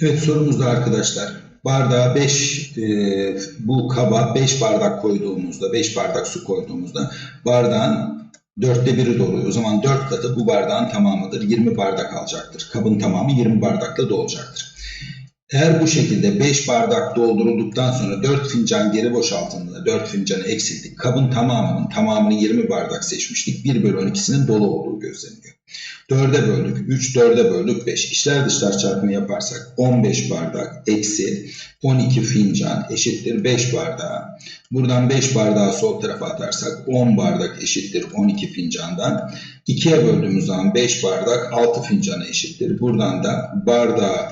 Evet sorumuzda arkadaşlar bardağa 5 bu kaba 5 bardak koyduğumuzda 5 bardak su koyduğumuzda bardağın dörtte biri doluyor. O zaman 4 katı bu bardağın tamamıdır. 20 bardak alacaktır. Kabın tamamı 20 bardakla dolacaktır. Eğer bu şekilde 5 bardak doldurulduktan sonra 4 fincan geri boşaltındığında 4 fincanı eksilttik. Kabın tamamının tamamını 20 bardak seçmiştik. 1 bölü 12'sinin dolu olduğu gözleniyor. 4'e böldük. 3, 4'e böldük 5. İçler dışlar çarpımı yaparsak 15 bardak eksi 12 fincan eşittir 5 bardağa. Buradan 5 bardağı sol tarafa atarsak 10 bardak eşittir 12 fincandan. 2'ye böldüğümüz zaman 5 bardak 6 fincana eşittir. Buradan da bardağı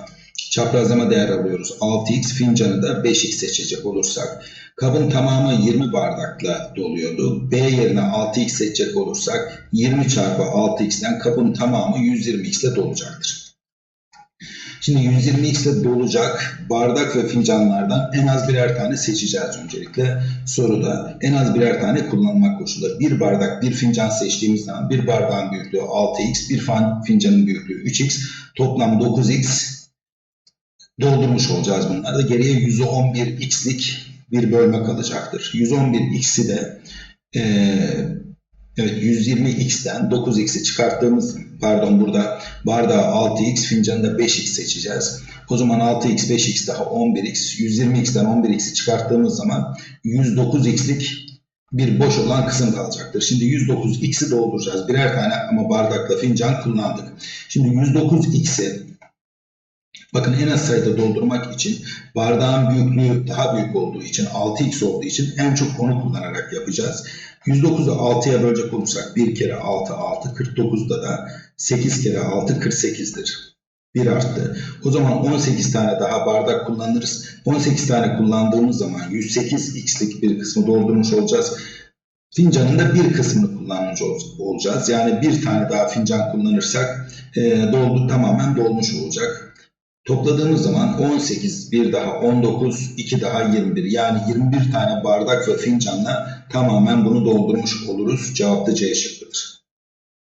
çaprazlama değer alıyoruz. 6x fincanı da 5x seçecek olursak kabın tamamı 20 bardakla doluyordu. B yerine 6x seçecek olursak 20 çarpı 6x'ten kabın tamamı 120x ile dolacaktır. Şimdi 120x ile dolacak bardak ve fincanlardan en az birer tane seçeceğiz öncelikle. Soruda en az birer tane kullanmak koşulu. Bir bardak bir fincan seçtiğimiz zaman bir bardağın büyüklüğü 6x, bir fincanın büyüklüğü 3x, toplam 9x doldurmuş olacağız bunları. Geriye 111x'lik bir bölme kalacaktır. 111x'i de e, evet 120x'ten 9x'i çıkarttığımız pardon burada bardağı 6x fincanı da 5x seçeceğiz. O zaman 6x 5x daha 11x 120x'ten 11x'i çıkarttığımız zaman 109x'lik bir boş olan kısım kalacaktır. Şimdi 109x'i dolduracağız. Birer tane ama bardakla fincan kullandık. Şimdi 109x'i Bakın en az sayıda doldurmak için bardağın büyüklüğü daha büyük olduğu için 6x olduğu için en çok onu kullanarak yapacağız. 109'u 6'ya bölecek olursak 1 kere 6 6 49'da da 8 kere 6 48'dir. 1 arttı. O zaman 18 tane daha bardak kullanırız. 18 tane kullandığımız zaman 108x'lik bir kısmı doldurmuş olacağız. Fincanın da bir kısmını kullanmış olacağız. Yani bir tane daha fincan kullanırsak e, doldu tamamen dolmuş olacak. Topladığımız zaman 18, bir daha 19, 2 daha 21. Yani 21 tane bardak ve fincanla tamamen bunu doldurmuş oluruz. Cevap da C şıkkıdır.